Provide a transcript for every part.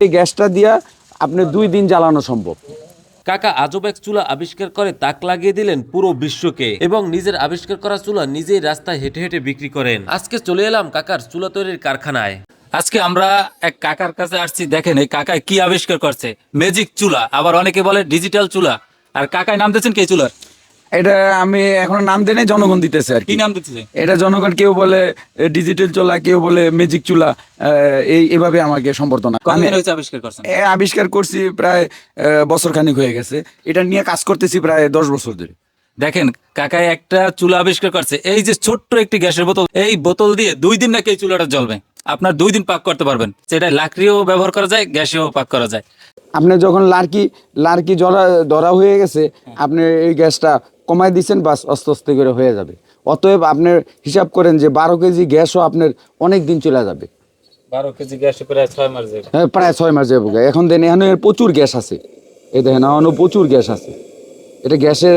এই গ্যাসটা দিয়া আপনি দুই দিন জ্বালানো সম্ভব। কাকা আজব এক চুলা আবিষ্কার করে তাক লাগিয়ে দিলেন পুরো বিশ্বকে এবং নিজের আবিষ্কার করা চুলা নিজেই রাস্তায় হেঁটে হেঁটে বিক্রি করেন। আজকে চলে এলাম কাকার চুলা তৈরির কারখানায়। আজকে আমরা এক কাকার কাছে আসছি দেখেন এই কাকায় কি আবিষ্কার করছে। ম্যাজিক চুলা আবার অনেকে বলে ডিজিটাল চুলা। আর কাকায় নাম দিয়েছেন কে চুলার? এটা আমি এখন নাম দেনে জনগণ দিতেছে আর কি। নাম দিতেছে? এটা জনগণ কেউ বলে ডিজিটাল চুলা কেউ বলে ম্যাজিক চুলা এই এভাবে আমাকে সম্বর্ধনা। আমি আবিষ্কার করছেন? আবিষ্কার করছি প্রায় বছর খানিক হয়ে গেছে। এটা নিয়ে কাজ করতেছি প্রায় দশ বছর ধরে। দেখেন কাকায় একটা চুলা আবিষ্কার করছে। এই যে ছোট্ট একটি গ্যাসের বোতল এই বোতল দিয়ে দুই দিন নাকি এই চুলাটা জ্বলবে। আপনার দুই দিন পাক করতে পারবেন। সেটা লাকড়িও ব্যবহার করা যায় গ্যাসেও পাক করা যায়। আপনি যখন লার্কি লার্কি জরা ধরা হয়ে গেছে আপনি এই গ্যাসটা কমাই দিচ্ছেন বাস আস্তে আস্তে করে হয়ে যাবে। অতএব আপনার হিসাব করেন যে বারো কেজি গ্যাসও আপনার অনেক দিন চলে যাবে। বারো কেজি গ্যাস প্রায় ছয় মাস যাবে। হ্যাঁ প্রায় ছয় মাস যাব এখন দেন এখানে প্রচুর গ্যাস আছে। এ দেখেন এখনও প্রচুর গ্যাস আছে। এটা গ্যাসের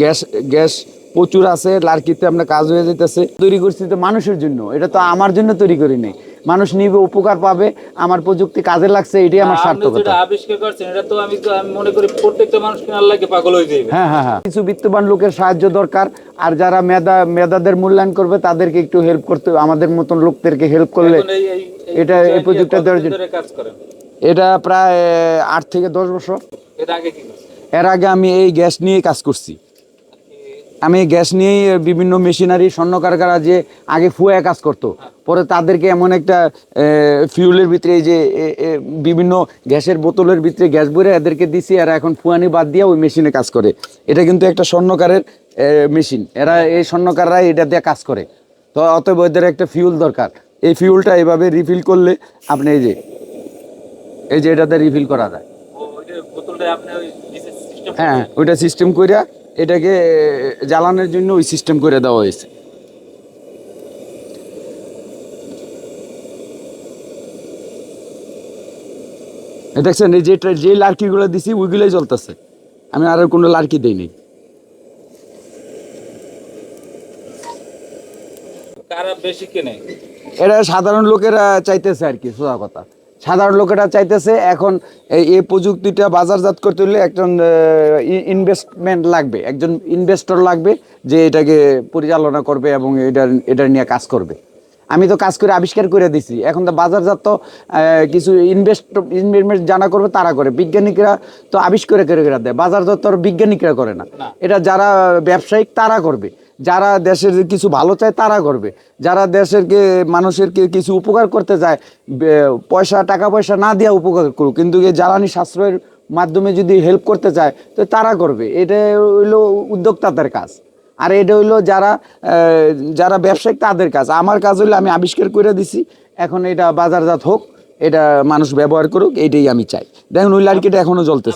গ্যাস গ্যাস প্রচুর আছে লার্কিতে আমরা কাজ হয়ে যেতেছে তৈরি করছি তো মানুষের জন্য এটা তো আমার জন্য তৈরি করি নাই। মানুষ নিবে উপকার পাবে আমার প্রযুক্তি কাজে লাগছে এটাই আমার সার্থকতা। আবিষ্কার করছেন এটা তো আমি মনে করি প্রত্যেকটা মানুষ আল্লাহকে পাগল হয়ে যাবে হ্যাঁ হ্যাঁ হ্যাঁ। কিছু বিত্তবান লোকের সাহায্য দরকার আর যারা মেধা মেধাদের মূল্যায়ন করবে তাদেরকে একটু হেল্প করতে আমাদের মতন লোকদেরকে হেল্প করলে এটা এই প্রযুক্তিটা দেওয়ার জন্য। এটা প্রায় আট থেকে দশ বছর। এটা আগে কি এর আগে আমি এই গ্যাস নিয়ে কাজ করছি। আমি গ্যাস নিয়েই বিভিন্ন মেশিনারি স্বর্ণ কারখানা যে আগে ফুয়ে কাজ করতো পরে তাদেরকে এমন একটা ফিউলের ভিতরে এই যে বিভিন্ন গ্যাসের বোতলের ভিতরে গ্যাস ভরে এদেরকে দিছি এরা এখন ফুয়ানি বাদ দিয়ে ওই মেশিনে কাজ করে। এটা কিন্তু একটা স্বর্ণকারের মেশিন। এরা এই স্বর্ণকাররা এটা দিয়ে কাজ করে। তো অতএব ওদের একটা ফিউল দরকার। এই ফিউলটা এভাবে রিফিল করলে আপনি এই যে এই যে এটাতে রিফিল করা যায়। হ্যাঁ ওইটা সিস্টেম কইরা এটাকে জ্বালানোর জন্য ওই সিস্টেম করে দেওয়া হয়েছে। দেখছেন এই যে যে লার্কিগুলো দিছি ওইগুলোই জ্বলতেছে। আমি আর কোনো লার্কি দেইনি এটা সাধারণ লোকেরা চাইতেছে আর কি সোজা কথা। সাধারণ লোকেরা চাইতেছে এখন এই প্রযুক্তিটা বাজারজাত করতে হলে একজন ইনভেস্টমেন্ট লাগবে একজন ইনভেস্টর লাগবে যে এটাকে পরিচালনা করবে এবং এটা এটা নিয়ে কাজ করবে। আমি তো কাজ করে আবিষ্কার করে দিছি। এখন তো বাজারজাত তো কিছু ইনভেস্ট ইনভেস্টমেন্ট জানা করবে তারা করে। বিজ্ঞানিকরা তো আবিষ্কার করে করে দেয়। বাজারজাত তো আর বিজ্ঞানিকরা করে না। এটা যারা ব্যবসায়িক তারা করবে। যারা দেশের কিছু ভালো চায় তারা করবে। যারা দেশেরকে মানুষেরকে কিছু উপকার করতে চায় পয়সা, টাকা পয়সা না দেওয়া উপকার করুক, কিন্তু জ্বালানি সাশ্রয়ের মাধ্যমে যদি হেল্প করতে চায়, তো তারা করবে। এটা হইল উদ্যোক্তাদের কাজ। আর এটা হইল যারা যারা ব্যবসায়িক তাদের কাজ। আমার কাজ হইল আমি আবিষ্কার করে দিছি, এখন এটা বাজারজাত হোক, এটা মানুষ ব্যবহার করুক, এইটাই আমি চাই। দেখুন, ওই লাড়কিটা এখনও জ্বলতেছে।